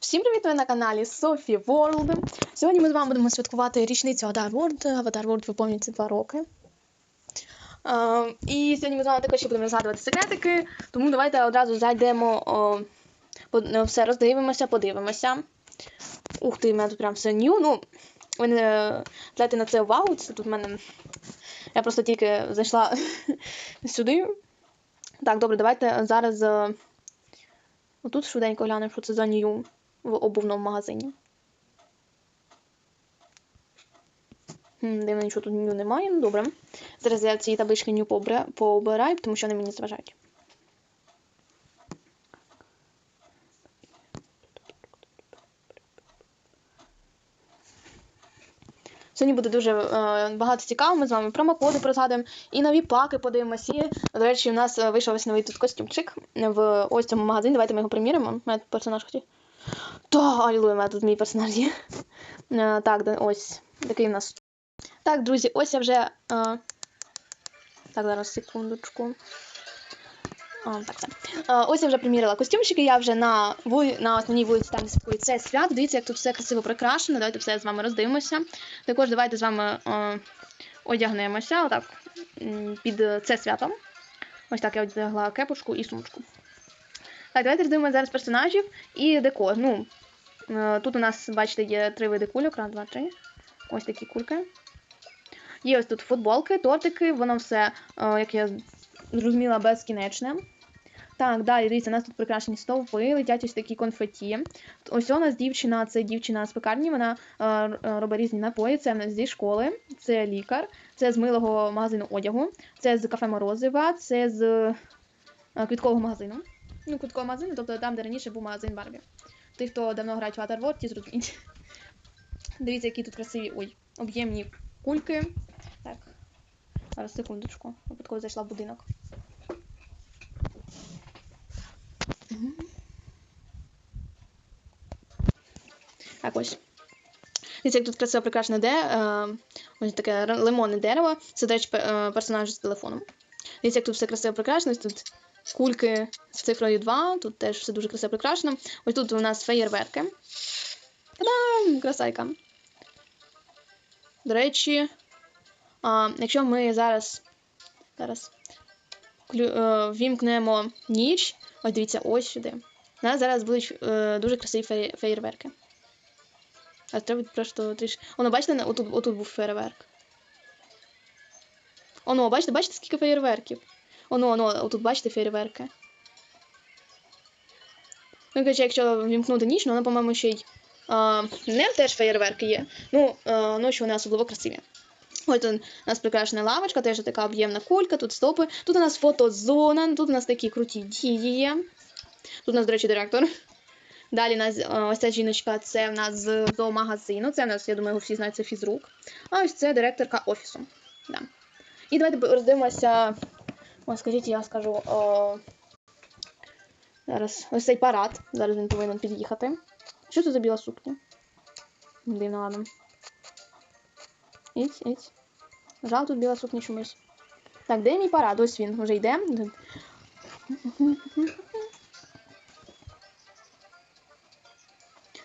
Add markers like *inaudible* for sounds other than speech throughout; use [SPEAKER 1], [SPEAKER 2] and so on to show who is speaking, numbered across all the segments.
[SPEAKER 1] Всім привіт! Ви на каналі Софі Ворлд. Сьогодні ми з вами будемо святкувати річницю Avatar World. Avatar World виповнюється 2 роки. Е, і сьогодні ми з вами також ще будемо згадувати секретики, тому давайте одразу зайдемо, е, все роздивимося, подивимося. Ух ти, в мене тут прям все ню. Ну, ви не звертайте на це увагу. Це тут в мене. Я просто тільки зайшла *laughs* сюди. Так, добре, давайте зараз. е, Отут швиденько глянемо, що це за нью в обувному магазині. Дивно, нічого тут ню немає. Ну, добре. Зараз я ці таблички ню пообираю, тому що вони мені зважають. Сьогодні буде дуже е, багато цікавого. Ми з вами промокоди прозгадуємо і нові паки подивимося. До речі, у нас е, вийшов ось новий тут костюмчик в ось цьому магазині. Давайте ми його приміримо. Мене персонаж хотів. Та, алілуя, тут мій персонаж є. Е, так, ось такий у нас. Так, друзі, ось я вже. Е, так, зараз секундочку. А, так, все. Е, ось я вже примірила костюмчики, я вже на, вули... на основній вулиці святкую це свято. Дивіться, як тут все красиво прикрашено. Давайте все з вами роздивимося. Також давайте з вами е, одягнемося отак, під це свято. Ось так я одягла кепочку і сумочку. Так, давайте роздивимося зараз персонажів і декор. Ну, тут у нас, бачите, є три види кульок. Раз, два, три. Ось такі кульки. Є ось тут футболки, тортики, воно все, е, як я зрозуміла, безкінечне. Так, далі, дивіться, у нас тут прикрашені стовпи, летять ось такі конфеті. Ось у нас дівчина, це дівчина з пекарні, вона е, е, робить різні напої. Це в нас зі школи, це лікар, це з милого магазину одягу, це з кафе Морозива, це з е, квіткового магазину. Ну, квіткового магазину, тобто там, де раніше був магазин Барбі. Ті, хто давно грають в Waterworld, ті зрозуміють. *laughs* Дивіться, які тут красиві ой, об'ємні кульки. Так. Зараз секундочку. Випадково зайшла в будинок. Так ось. Дивіться, як тут красиво прикрашене де. Е, ось таке лимонне дерево. Це, до речі, е, персонаж з телефоном. Дивіться, як тут все красиво прикрашено. Тут кульки з цифрою 2. Тут теж все дуже красиво прикрашено. Ось тут у нас феєрверки. Та-дам! Красайка. До речі, а, якщо ми зараз, зараз е, вімкнемо ніч, ось дивіться, ось сюди. У нас зараз будуть е, дуже красиві феє- феєрверки. А треба просто трішки. Воно, бачите, отут, отут був фейерверк. Оно, бачите, бачите, скільки феєрверків? Оно, оно, отут бачите феєрверки. Ну, коротше, якщо вімкнути ніч, ну, воно, по-моєму, ще й а, не теж феєрверки є. Ну, а, ночі вони особливо красиві. Ось тут у нас прикрашена лавочка, теж така об'ємна кулька, тут стопи. Тут у нас фотозона, тут у нас такі круті дії є. Тут у нас, до речі, директор. Далі у нас е, ось ця жіночка, це в нас з зоомагазину. Це в нас, я думаю, всі знають, це фізрук. А ось це директорка офісу. Да. І давайте роздивимося. Ось, скажіть, я скажу. О... Зараз ось цей парад. Зараз він повинен під'їхати. Що це за біла сукня? Дивно, ладно. Іть, іть. Жал тут біла сукня чомусь. Так, де мій парад? Ось він вже йде.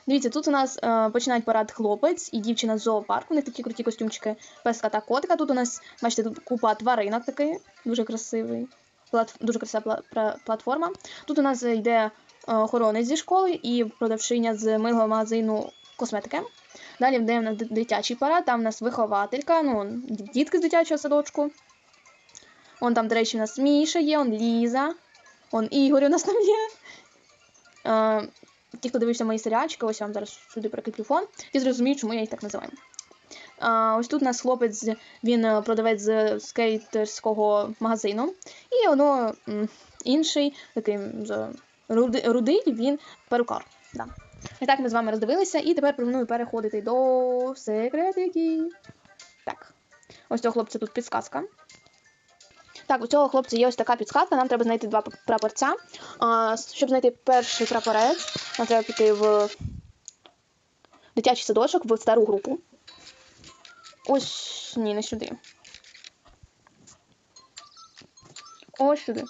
[SPEAKER 1] Дивіться, тут у нас е, починають парад хлопець і дівчина з зоопарку. У них такі круті костюмчики песка та котика. Тут у нас, бачите, тут купа тваринок такий, дуже красивий. Плат, дуже красива пла- платформа. Тут у нас йде е, охоронець зі школи і продавчиня з милого магазину косметики. Далі йде в нас дитячий парад, там у нас вихователька, ну, дітки з дитячого садочку. Он там, до речі, у нас Міша є, он Ліза, он Ігор у нас там є. Ті, хто дивився мої серіальчики, ось я вам зараз сюди прикріплю фон, і зрозуміють, чому я їх так називаю. А, ось тут у нас хлопець, він е, продавець з скейтерського магазину. І воно інший, такий з руди- рудий, він перукар. Да. І так ми з вами роздивилися, і тепер пропоную переходити до секретиків. Так. Ось цього хлопця тут підсказка. Так, у цього хлопця є ось така підсказка. Нам треба знайти два прапорця. А, щоб знайти перший прапорець, нам піти в дитячий садочок, в стару групу. Ось ні, не сюди. Ось сюди.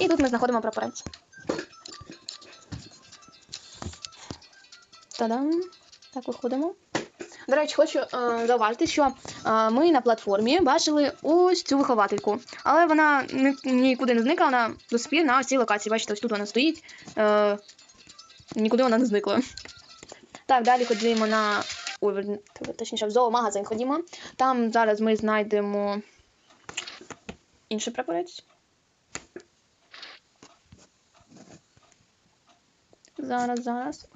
[SPEAKER 1] І тут ми знаходимо прапорець. Та-дам. Так, виходимо. До речі, хочу е, зауважити, що ми на платформі бачили ось цю виховательку. Але вона нікуди не зникла, вона до сих пір на цій локації. Бачите, ось тут вона стоїть. Е, нікуди вона не зникла. Так, далі ходимо на. Ой, точніше, в зоомагазин ходімо. Там зараз ми знайдемо інший прапорець. Зараз, зараз.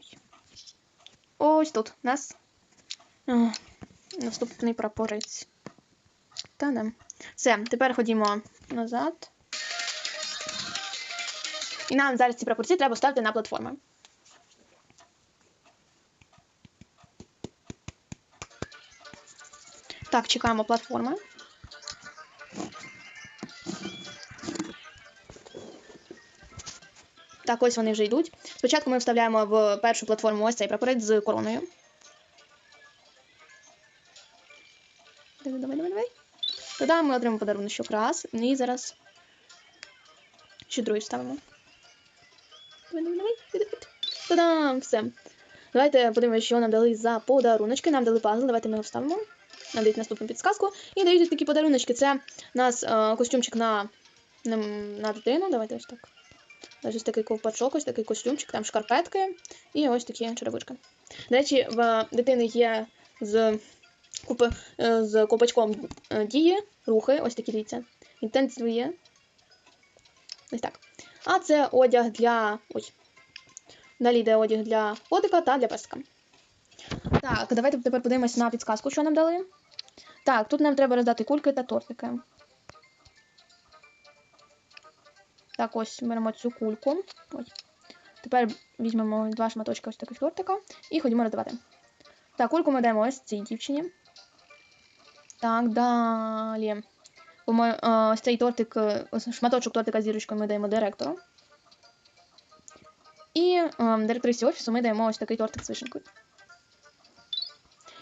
[SPEAKER 1] Ось тут у нас наступний прапорець. Та-дам. Все, тепер ходімо назад. І нам зараз ці прапорці треба ставити на платформи. Так, чекаємо платформи. Так, ось вони вже йдуть. Спочатку ми вставляємо в першу платформу ось цей прапорець з короною. Тоді ми отримаємо подарунок раз. І зараз ще другий давай. Та-дам! Все. Давайте подивимося, що нам дали за подаруночки. Нам дали пазл, давайте ми його вставимо. Нам дають наступну підсказку. І дають такі подаруночки. Це у нас е, костюмчик на, на, на дитину. Давайте ось так. Ось такий ковпачок, ось такий костюмчик, там шкарпетки і ось такі черевички. До речі, в дитини є з, купи, е, з ковпачком е, дії, рухи, ось такі дивіться. Інтенсивує. Ось так. А це одяг для. Ой. Далі йде одяг для котика та для песика. Так, давайте тепер подивимось на підсказку, що нам дали. Так, тут нам треба роздати кульки та тортики. Так, ось беремо цю кульку. Ось. Тепер візьмемо два шматочки ось таких тортика і ходімо роздавати. Так, кульку ми даємо ось цій дівчині. Так, далі. Ось цей тортик, шматочок тортика з зірочкою ми даємо директору. І е, директорисі офісу ми даємо ось такий тортик з вишенкою.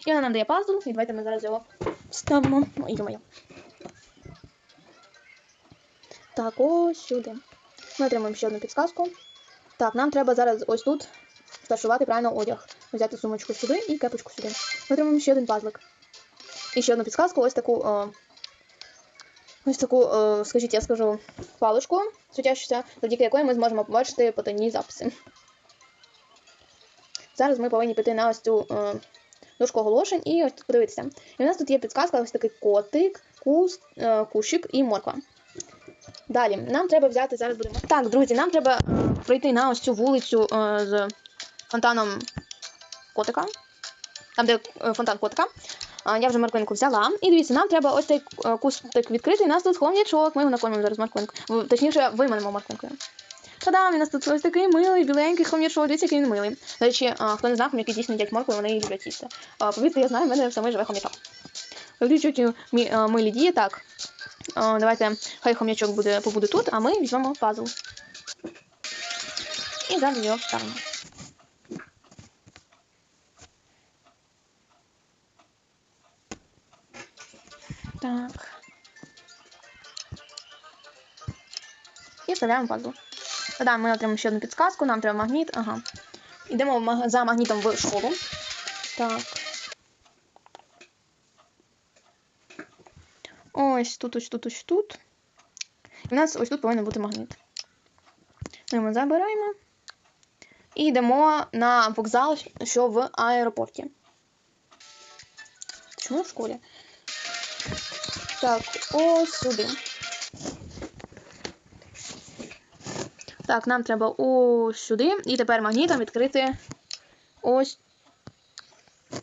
[SPEAKER 1] І вона нам дає пазл, і давайте ми зараз його вставимо. Ой, йо-моє. Так, ось сюди. Ми отримаємо ще одну підсказку. Так, нам треба зараз ось тут сташувати правильно одяг. Взяти сумочку сюди і кепочку сюди. Ми отримаємо ще один пазлик. І ще одну підсказку, ось таку. Е, ось таку, е, скажіть, я скажу, паличку світящуся, завдяки якої ми зможемо побачити потайні записи. Зараз ми повинні піти на ось цю е, дошку оголошень і ось тут подивитися. І у нас тут є підсказка, ось такий котик, кус, е, кущик і морква. Далі, нам треба взяти, зараз будемо. Так, друзі, нам треба пройти на ось цю вулицю з фонтаном котика. Там, де фонтан котика. Я вже морквинку взяла. І дивіться, нам треба ось цей е, кустик відкрити. У нас тут хом'ячок. Ми його накормимо зараз морквинку. Точніше, виманемо морквинкою. Та-дам, у нас тут ось такий милий, біленький хом'ячок. Дивіться, який він милий. До речі, хто не знав, хом'яки дійсно їдять моркву, вони люблять їсти. Повірте, я знаю, в мене саме живе хом'ячок. Дивіться, які милі дії. Так. Давайте, хай хом'ячок буде, побуде тут, а ми візьмемо пазл. І зараз його вставимо. Так. І вставляємо пазл. Та-да, ми отримаємо ще одну підсказку, нам треба магніт. Ага. Йдемо за магнітом в школу. Так. Ось тут, ось тут, ось тут. І у нас ось тут повинен бути магніт. Ми його забираємо. І йдемо на вокзал, що в аеропорті. Чому в школі? Так, ось сюди. Так, нам треба ось сюди. І тепер магнітом відкрити ось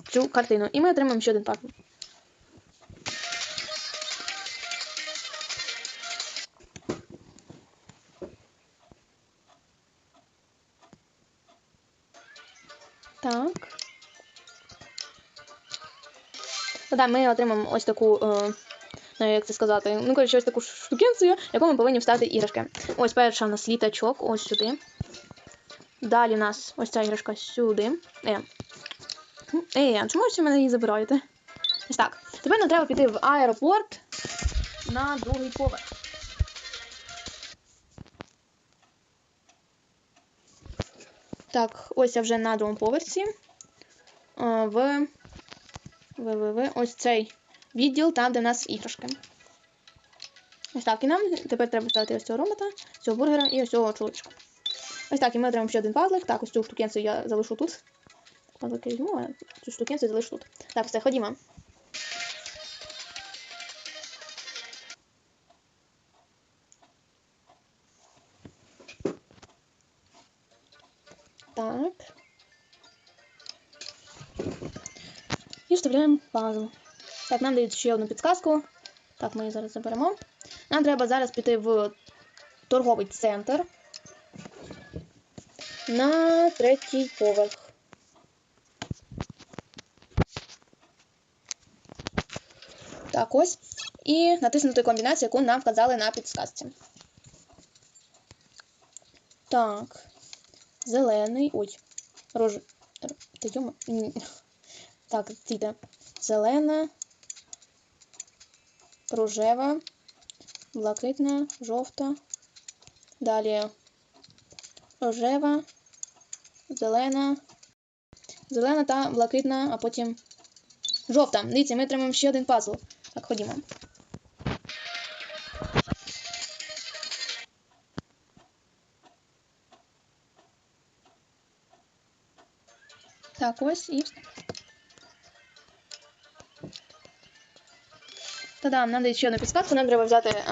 [SPEAKER 1] цю картину. І ми отримаємо ще один пазл. Так. Тоді ми отримаємо ось таку, е, ну, як це сказати, ну, коротше, ось таку штукенцію, яку ми повинні вставити іграшки. Ось перша у нас літачок, ось сюди. Далі у нас ось ця іграшка сюди. Е. Е, чому ви мене її забираєте? Ось так. Тепер нам треба піти в аеропорт на другий поверх. Так, ось я вже на другому поверсі. в, в, в, в ось цей відділ, там, де в нас іграшки. Ось так, і нам тепер треба ставити ось цього робота, цього бургера і ось цього чоловічка. Ось так, і ми отримаємо ще один пазлик. Так, ось цю штукенцію я залишу тут. Пазлик я візьму, а цю штукенцію залишу тут. Так, все, ходімо. Так. І вставляємо пазл. Так, нам дають ще одну підсказку. Так, ми її зараз заберемо. Нам треба зараз піти в торговий центр на третій поверх. Так, ось. І натиснути комбінацію, яку нам вказали на підсказці. Так. Зелений. Ой. Рож... Так, дійде. Зелена. Рожева. Блакитна, жовта. Далі рожева, зелена, зелена та блакитна, а потім жовта. Дивіться, ми отримаємо ще один пазл. Так, ходімо. Так, ось і. Та-да, нам дають ще одну підсказку, нам треба взяти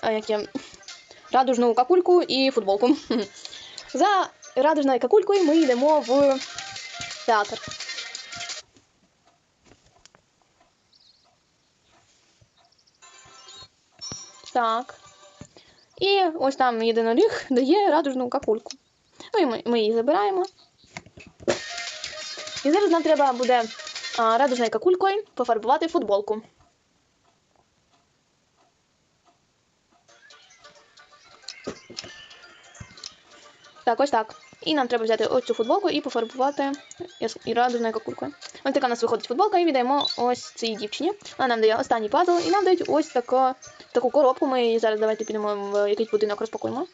[SPEAKER 1] а, як я, радужну какульку і футболку. *laughs* За радужною какулькою ми йдемо в театр. Так. І ось там єдиноріг дає радужну какульку. Ну і ми, ми її забираємо. І зараз нам треба буде радужною какулькою пофарбувати футболку. Так, ось так. І нам треба взяти ось цю футболку і пофарбувати радужною какулькою. Ось така у нас виходить футболка, і віддаємо ось цій дівчині. Вона нам дає останній пазл, і нам дають ось таку, таку коробку. Ми її зараз давайте підемо в якийсь будинок розпакуємо.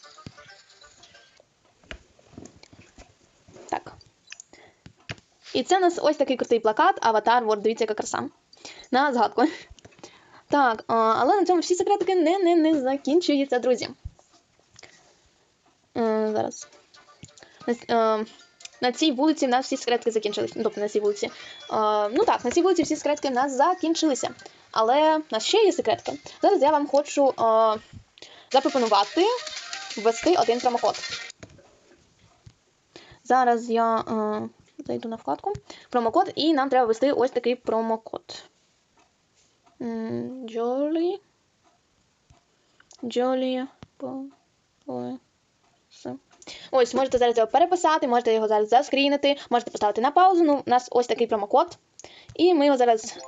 [SPEAKER 1] Так. І це у нас ось такий крутий плакат, аватар, Word, дивіться, яка краса. На згадку. Так, але на цьому всі секретики не, не, не закінчуються, друзі. Е, зараз. На, е, на цій вулиці в нас всі секретки закінчилися. Ну, Тобто на цій вулиці. Е, ну так, на цій вулиці всі секретки в нас закінчилися. Але в нас ще є секретки. Зараз я вам хочу е, запропонувати ввести один промокод. Зараз я е, зайду на вкладку промокод, і нам треба ввести ось такий промокод. Джолі. Джолі. Ось, можете зараз його переписати, можете його зараз заскрінити, можете поставити на паузу. Ну, у нас ось такий промокод. І ми його зараз.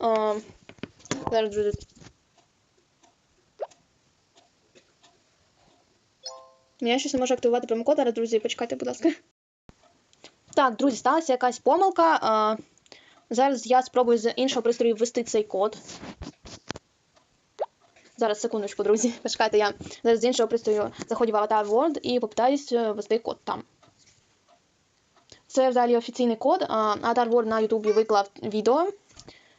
[SPEAKER 1] О, зараз, друзі. Я щось не можу активувати промокод, зараз, друзі, почекайте, будь ласка. Так, друзі, сталася якась помилка. А, зараз я спробую з іншого пристрою ввести цей код. Зараз, секундочку, друзі. *laughs* Почекайте, я зараз з іншого пристрою заходжу в Avatar World і попитаюсь е, ввести код там. Це взагалі офіційний код. Avatar World на Ютубі виклав відео.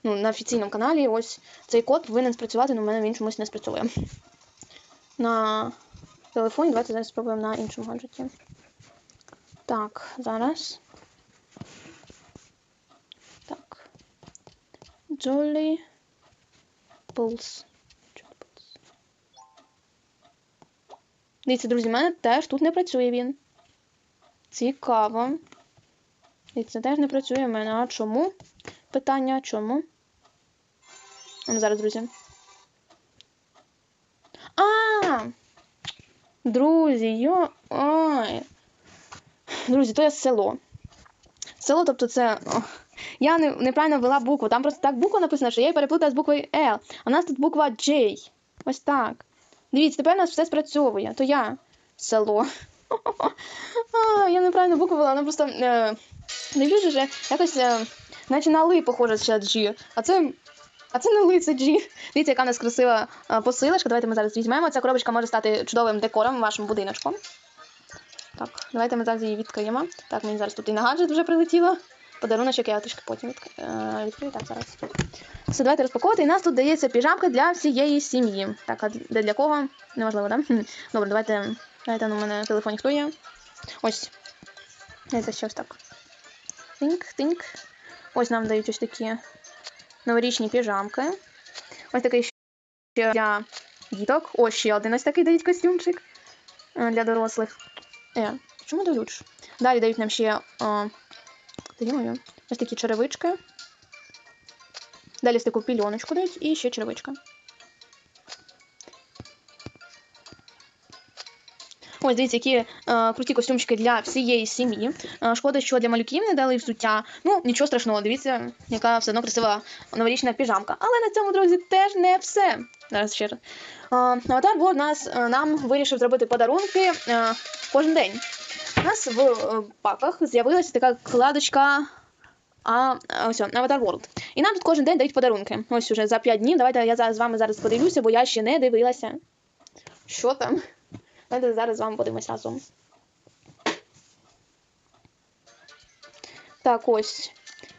[SPEAKER 1] Ну, на офіційному каналі. Ось цей код повинен спрацювати, але в мене він чомусь не спрацює. На телефоні. Давайте зараз спробуємо на іншому гаджеті. Так, зараз. Так. Jolly Pulse. Jolly Pulse. Дивіться, друзі, в мене теж тут не працює він. Цікаво. Дивіться, теж не працює в мене. А чому? Питання чому? Ну, зараз, друзі. А! Друзі, йо. Ой. Друзі, то є село. Село, тобто це. Я не, неправильно ввела букву. Там просто так буква написана, що я її переплутала з буквою L. А у нас тут буква J. Ось так. Дивіться, тепер у нас все спрацьовує. То я село. *laughs* А, я неправильно букву вона просто. Е, вижу, що якось. Е, наче на ли похоже ще G. А це А це не лицеджі. Дивіться, яка в нас красива а, посилочка. Давайте ми зараз візьмемо. Ця коробочка може стати чудовим декором в вашому будиночку. Так, давайте ми зараз її відкриємо. Так, мені зараз тут і на гаджет вже прилетіло. Подаруночок я трішки потім е, відкрию. Так, зараз. Все, давайте розпаковувати. І нас тут дається піжамка для всієї сім'ї. Так, а де для кого? Неважливо, так? Да? Добре, давайте. Давайте ну, у мене телефон хто є. Ось. Це щось так. Тинк, тинк. Ось нам дають ось такі новорічні піжамки. Ось такий ще для діток. Ось ще один ось такий дають костюмчик е, для дорослих. Е, чому дають? Далі дають нам ще е, Дивимося. ось такі черевички. Далі ось таку пільоночку дають і ще черевичка. Ось, дивіться, які е, круті костюмчики для всієї сім'ї. Е, шкода, що для малюків не дали взуття. Ну, нічого страшного, дивіться, яка все одно красива новорічна піжамка. Але на цьому, друзі, теж не все. Зараз ще раз. Е, Аватар Бот нас е, нам вирішив зробити подарунки е, кожен день. У нас в паках з'явилася така кладочка. А ось Avatar World. І нам тут кожен день дають подарунки. Ось уже за 5 днів. Давайте я з вами зараз подивлюся, бо я ще не дивилася. Що там? Давайте зараз з вами подивимось разом. Так, ось.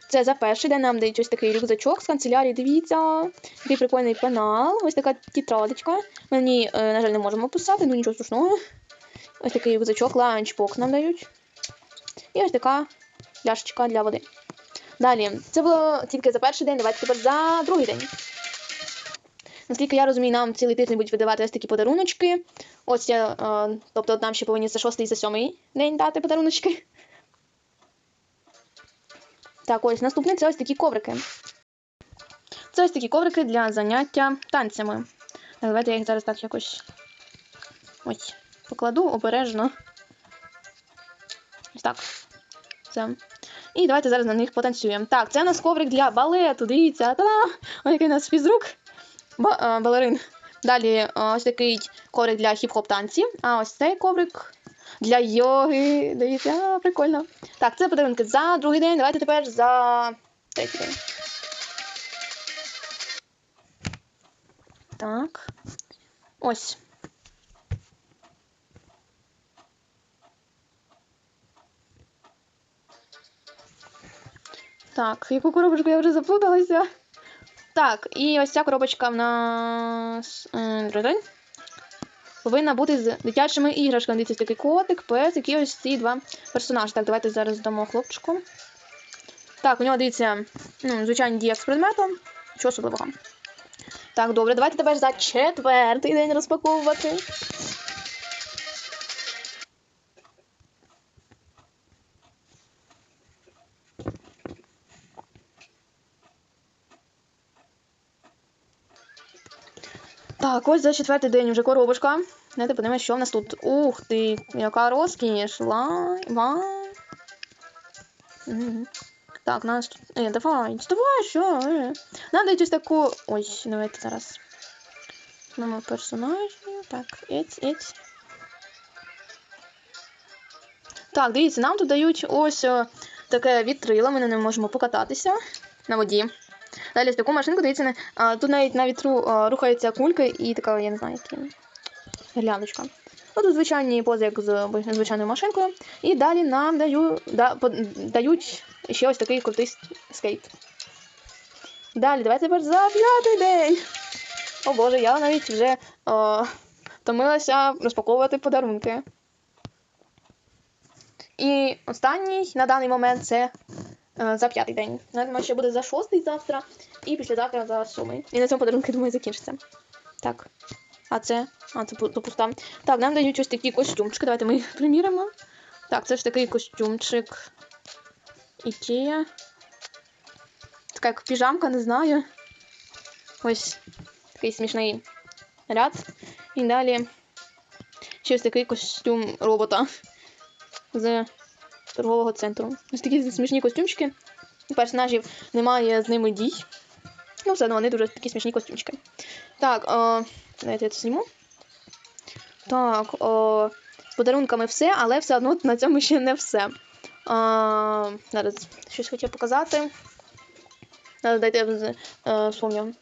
[SPEAKER 1] Це за перший день нам дають ось такий рюкзачок з канцелярії. Дивіться, який прикольний пенал. Ось така тетрадочка. Ми в ній, е, на жаль, не можемо писати, ну нічого страшного. Ось такий рюкзачок, ланчбокс нам дають. І ось така пляшечка для води. Далі, це було тільки за перший день, давайте тепер за другий день. Наскільки я розумію, нам цілий тиждень будуть видавати ось такі подаруночки. Ось я, е, тобто нам ще повинні за шостий і за сьомий день дати подаруночки. Так, ось наступний це ось такі коврики. Це ось такі коврики для заняття танцями. Давайте я їх зараз так якось ось покладу обережно. Ось так. Це. І давайте зараз на них потанцюємо. Так, це у нас коврик для балету. Дивіться, та-да! Ось який у нас фізрук. А, балерин. Далі ось такий коврик для хіп-хоп танців. А ось цей коврик для йоги. Дивіться, прикольно. Так, це подарунки за другий день. Давайте тепер за третій день. Так. Ось. Так, яку коробочку я вже заплуталася. Так, і ось ця коробочка в нас е, повинна бути з дитячими іграшками. Дивіться, такий котик, песик і ось ці два персонажі. Так, давайте зараз дамо хлопчику. Так, у нього дивіться, ну, звичайні дії з предметом. Чого особливого. Так, добре, давайте тепер за четвертий день розпаковувати. Так, ось за четвертий день вже коробочка. Давайте подивимось, що в нас тут. Ух ти, яка розкіш. Лай, вай. Мгм. Так, нас тут. Е, давай, давай, що? Е. Дають ось таку. Ой, давайте зараз. Номер персонажів. Так, ець, ець. Так, дивіться, нам тут дають ось о, таке вітрило, ми на ньому можемо покататися на воді. Далі ось таку машинку, дивіться, на- а, тут навіть на вітру а, рухається кулька і така, я не знаю, які гірляночка. Ну, тут звичайні пози, як з звичайною машинкою. І далі нам даю, да, по- дають ще ось такий крутий скейт. Далі, давайте тепер за п'ятий день. О боже, я навіть вже о, втомилася розпаковувати подарунки. І останній на даний момент це за п'ятий день. Думаю, ще буде за шостий завтра і післязавтра за сьомий. І на цьому подарунки, думаю, закінчиться. Так. А це. А, це пу- пуста. Так, нам дають ось такі костюмчики. Давайте ми їх приміримо. Так, це ж такий костюмчик. Ікея. Така як піжамка, не знаю. Ось такий смішний ряд. І далі ще ось такий костюм робота з торгового центру. Ось такі смішні костюмчики. Персонажів немає з ними дій. Ну, все одно вони дуже такі смішні костюмчики. Так, о, давайте я це зніму. Так, о, з подарунками все, але все одно на цьому ще не все. А, зараз щось хотів показати. Зараз дайте я е, вспомню.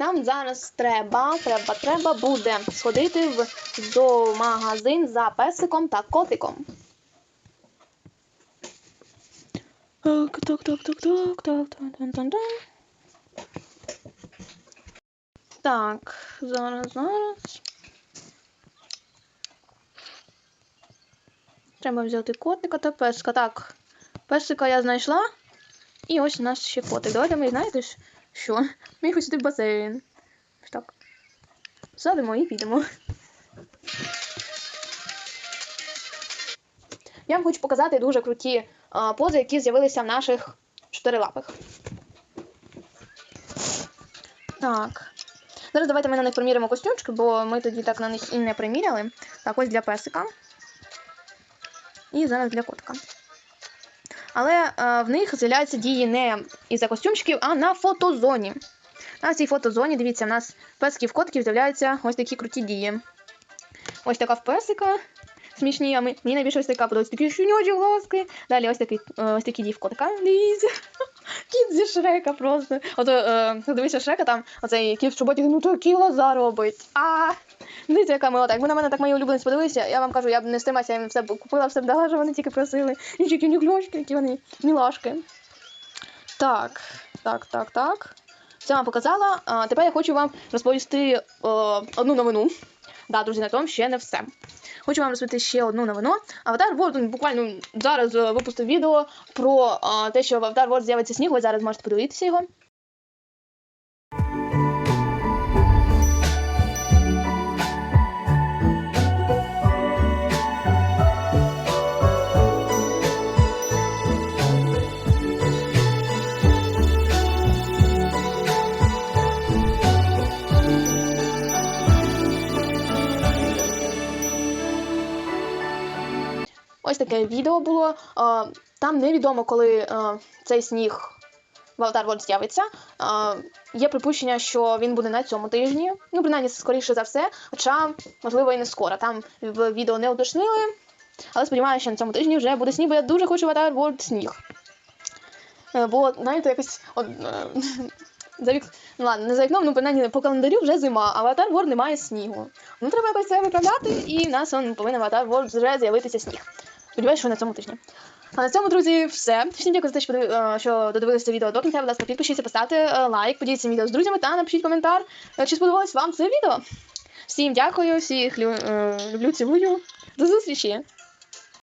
[SPEAKER 1] Нам зараз треба, треба, треба буде сходити в зоомагазин за песиком та котиком. Так, так, так, так, так, так, так, так, так, так. Так, зараз, зараз. Треба взяти котика та песика. Так, песика я знайшла. І ось у нас ще котик. Давайте ми, знаєте, ж, що? Ми хочете в басейн. Так. Садимо і підемо. Я вам хочу показати дуже круті а, пози, які з'явилися в наших чотирилапих. Так. Зараз давайте ми на них приміряємо костюмчики, бо ми тоді так на них і не приміряли. Так, ось для песика. І зараз для котика. Але е, в них з'являються дії не із-за костюмчиків, а на фотозоні. На цій фотозоні, дивіться, в нас песиків котків з'являються ось такі круті дії. Ось така в песика. Смішні, а мені найбільше ось така подобається. Такі щенячі глазки. Далі ось такий, е, ось такі дії в котика. Дивіться. Кіт зі Шрека просто. Ото е, дивися Шрека, там оцей кіт в чоботі, ну такі глаза робить. А дивіться, яка милота. Якби на мене так мої улюбленці подивилися, я вам кажу, я б не стримався, я їм все купила, все б дала, що вони тільки просили. І які вони гльошки, які вони мілашки. Так, так, так, так. Це вам показала. А, тепер я хочу вам розповісти е, одну новину. Да, друзі, на тому ще не все. Хочу вам розповісти ще одну новину. Аватар World буквально зараз е, випустив відео про е, те, що в Аватар World з'явиться сніг. Ви зараз можете подивитися його. Ось таке відео було. Е, Там невідомо, коли е, цей сніг в Аватар World з'явиться. Е, Є припущення, що він буде на цьому тижні. Ну, принаймні, скоріше за все, хоча, можливо, і не скоро. Там в відео не уточнили. Але сподіваюся, що на цьому тижні вже буде сніг, бо я дуже хочу Аватар World сніг. Бо, знаєте, якось. От, *laughs* за вік... Ну ладно, не за вікном, ну принаймні по календарю вже зима, а в Аватар World немає снігу. Ну треба якось це виправляти, і в нас он повинен в Аватар World вже з'явитися сніг. Сподіваюся, що на цьому тижні. А на цьому, друзі, все. Всім дякую за те, що, додивилися це відео до кінця. Будь ласка, підпишіться, поставте е, лайк, поділіться відео з друзями та напишіть коментар, е, чи сподобалось вам це відео. Всім дякую, всіх е, люблю, цілую. До зустрічі!